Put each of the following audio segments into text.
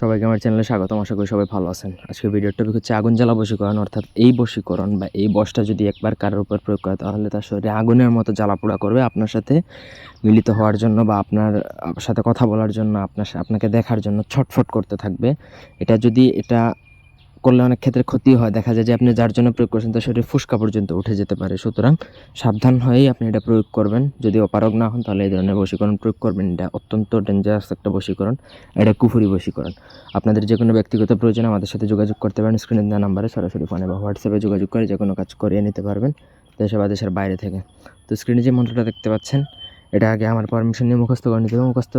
সবাইকে আমার চ্যানেলে স্বাগতম, আশা করি সবাই ভালো আছেন। আজকে ভিডিওর টপিক হচ্ছে আগুন জ্বালা বশীকরণ, অর্থাৎ এই বশীকরণ বা এই বসটা যদি একবার কারোর উপর প্রয়োগ করে তাহলে তার শরীরে আগুনের মতো জ্বালাপোড়া করবে আপনার সাথে মিলিত হওয়ার জন্য বা আপনার, সাথে কথা বলার জন্য, আপনার আপনাকে দেখার জন্য ছটফট করতে থাকবে। এটা যদি, এটা করলে অনেক ক্ষেত্রে ক্ষতি হয়। দেখা যায় যে আপনি যার জন্য প্রয়োগ করছেন তার শরীরে ফুসকা পর্যন্ত উঠে যেতে পারে। সুতরাং সাবধান হয়েই আপনি এটা প্রয়োগ করবেন। যদি অপারগ না হন তাহলে এই ধরনের বশীকরণ প্রয়োগ করবেন। এটা অত্যন্ত ডেঞ্জারাস একটা বশীকরণ। এটা কুফুরি বশীকরণ। আপনাদের যে কোনো ব্যক্তিগত প্রয়োজন আমাদের সাথে যোগাযোগ করতে পারেন। স্ক্রিনে দেওয়া নাম্বারে সরাসরি ফোনে বা হোয়াটসঅ্যাপে যোগাযোগ করে যে কোনো কাজ করিয়ে নিতে পারবেন দেশে বা দেশের বাইরে থেকে। তো স্ক্রিনে যে মন্ত্রটা দেখতে পাচ্ছেন, এটা আগে আমার পারমিশন নিয়ে মুখস্থ করে নিতে হবে। মুখস্থ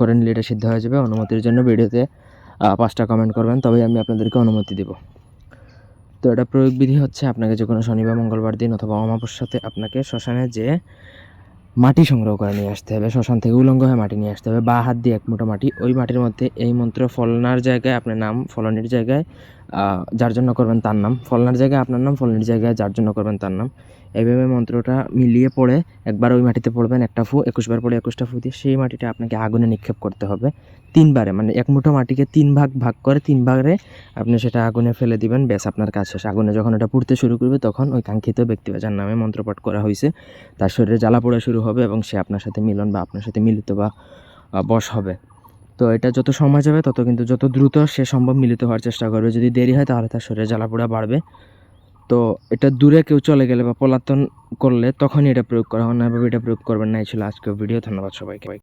করে নিলে এটা সিদ্ধ হয়ে যাবে। অনুমতির জন্য ভিডিওতে পাঁচটা কমেন্ট করবেন, তবেই আমি আপনাদেরকে অনুমতি দেব। তো এটা প্রয়োগ বিধি হচ্ছে আপনাকে যে কোনো শনি বা মঙ্গলবার দিন অথবা অমাবস্যাতে আপনাকে শ্মশানে যে মাটি সংগ্রহ করে নিয়ে আসতে হবে, শ্মশান থেকে উলঙ্গ হয়ে মাটি নিয়ে আসতে হবে, বা হাত দিয়ে এক মুঠো মাটি, ওই মাটির মধ্যে এই মন্ত্র ফলনার জায়গায়, আপনার নাম ফলনের জায়গায় যার জন্য করবেন তার নাম। ফলনার জায়গায় আপনার নাম, ফলনের জায়গায় যার জন্য করবেন তার নাম। এইভাবে মন্ত্রটা মিলিয়ে পড়ে একবার ওই মাটিতে পড়বেন একটা ফু, একুশবার পড়ে একুশটা ফু দিয়ে সেই মাটিটা আপনাকে আগুনে নিক্ষেপ করতে হবে। তিনবারে মানে এক মুঠো মাটিকে তিন ভাগ ভাগ করে তিন ভাগে আপনি সেটা আগুনে ফেলে দিবেন, ব্যাস আপনার কাজ শেষ। আগুনে যখন এটা পুড়তে শুরু করবে তখন ওই কাঙ্ক্ষিত ব্যক্তি বা যার নামে মন্ত্রপাঠ করা হয়েছে, তার শরীরে জ্বালা পোড়া শুরু হবে এবং সে আপনার সাথে মিলন বা আপনার সাথে মিলিত বা বস হবে। তো এটা যত সময় যাবে, তত কিন্তু যত দ্রুত সে সম্ভব মিলিত হওয়ার চেষ্টা করবে। যদি দেরি হয়, তাহলে তার শরীরে জ্বালাপোড়া বাড়বে। তো এটা দূরে কেউ চলে গেলে বা পলাতন করলে তখনই এটা প্রয়োগ করা হয় না এটা প্রয়োগ করবেন না। এই ছিল আজকের ভিডিও। ধন্যবাদ সবাইকে।